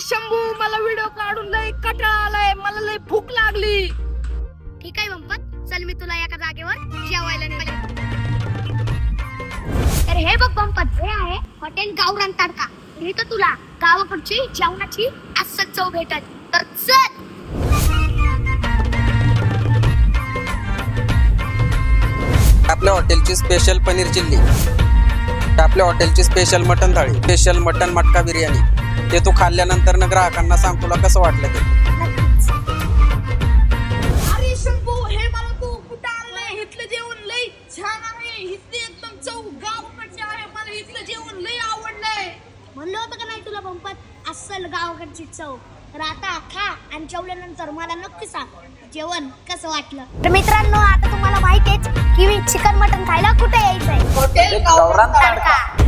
शंभू मला व्हिडिओ काढून लय कटाळा आलाय. मला लय भूक लागली. ठीक आहे बंपत चल मी तुला एका जागेवर जेवायला नेते तर हे बघ बंपत हे आहे हॉटेल गावरान तडका इथं तुला गावाकडची जेवणाची असं चव भेटत तर चल. आपल्या हॉटेलची स्पेशल पनीर चिल्ली. आपल्या हॉटेलची special mutton thali special mutton matka biryani. ते तू खाल्ल्यानंतर ना ग्राहकांना सांग तुला कसं वाटलं ते? नक्कीच अरे शंभू हे मला तू कुठं आणलंय? इथलं जेवण लय छान आहे. इथली एकदम चव गावाकडची आहे. मला इथलं जेवण लय आवडलंय. म्हणलं होतं का नाही तुला बंपत अस्सल गावाकडची चव. तर आता खा आणि जेवल्यानंतर मला नक्की सांग जेवण कसं वाटलं? तर मित्रांनो आता तुम्हाला माहितीच की मी चिकन मटन खायला कुठे यायचंय हॉटेल गावरान तडका